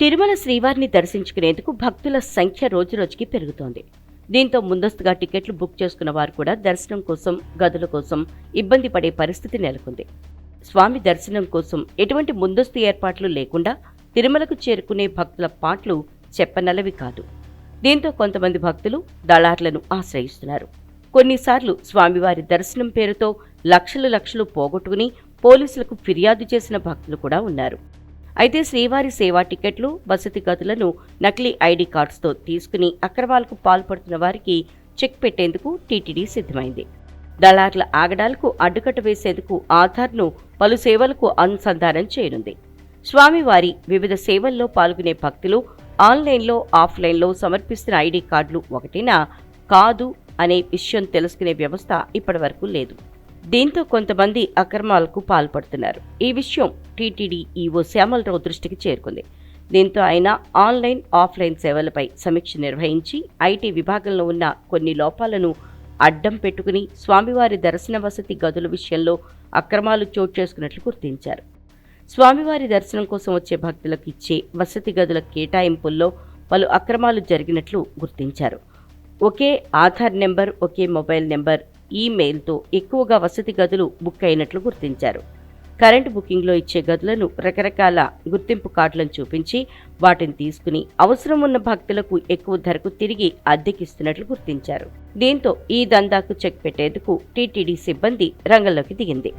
తిరుమల శ్రీవారిని దర్శించుకునేందుకు భక్తుల సంఖ్య రోజురోజుకి పెరుగుతోంది. దీంతో ముందస్తుగా టికెట్లు బుక్ చేసుకున్న వారు కూడా దర్శనం కోసం గదుల కోసం ఇబ్బంది పడే పరిస్థితి నెలకొంది. స్వామి దర్శనం కోసం ఎటువంటి ముందస్తు ఏర్పాట్లు లేకుండా తిరుమలకు చేరుకునే భక్తుల పాట్లు చెప్పనలవి కాదు. దీంతో కొంతమంది భక్తులు దళార్లను ఆశ్రయిస్తున్నారు. కొన్నిసార్లు స్వామివారి దర్శనం పేరుతో లక్షలు లక్షలు పోగొట్టుకుని పోలీసులకు ఫిర్యాదు చేసిన భక్తులు కూడా ఉన్నారు. అయితే శ్రీవారి సేవా టికెట్లు వసతి గదులను నకిలీ ఐడి కార్డ్స్తో తీసుకుని అక్రమాలకు పాల్పడుతున్న వారికి చెక్ పెట్టేందుకు టీటీడీ సిద్ధమైంది. దళారుల ఆగడాలకు అడ్డుకట్ట వేసేందుకు ఆధార్ను పలు సేవలకు అనుసంధానం చేయనుంది. స్వామివారి వివిధ సేవల్లో పాల్గొనే భక్తులు ఆన్లైన్లో ఆఫ్లైన్లో సమర్పిస్తున్న ఐడి కార్డులు ఒకటేనా కాదు అనే విషయం తెలుసుకునే వ్యవస్థ ఇప్పటివరకు లేదు. దీంతో కొంతమంది అక్రమాలకు పాల్పడుతున్నారు. ఈ విషయం టీటీడీ ఈవో శ్యామలరావు దృష్టికి చేరుకుంది. దీంతో ఆయన ఆన్లైన్ ఆఫ్లైన్ సేవలపై సమీక్ష నిర్వహించి ఐటీ విభాగంలో ఉన్న కొన్ని లోపాలను అడ్డం పెట్టుకుని స్వామివారి దర్శన వసతి గదుల విషయంలో అక్రమాలు చోటు చేసుకున్నట్లు గుర్తించారు. స్వామివారి దర్శనం కోసం వచ్చే భక్తులకు ఇచ్చే వసతి గదుల కేటాయింపుల్లో పలు అక్రమాలు జరిగినట్లు గుర్తించారు. ఒకే ఆధార్ నెంబర్ ఒకే మొబైల్ నెంబర్ ఈమెయిల్తో ఎక్కువగా వసతి గదులు బుక్ అయినట్లు గుర్తించారు. కరెంటు బుకింగ్లో ఇచ్చే గదులను రకరకాల గుర్తింపు కార్డులను చూపించి వాటిని తీసుకుని అవసరం ఉన్న భక్తులకు ఎక్కువ ధరకు తిరిగి అద్దెకిస్తున్నట్లు గుర్తించారు. దీంతో ఈ దందాకు చెక్ పెట్టేందుకు టీటీడీ సిబ్బంది రంగంలోకి దిగింది.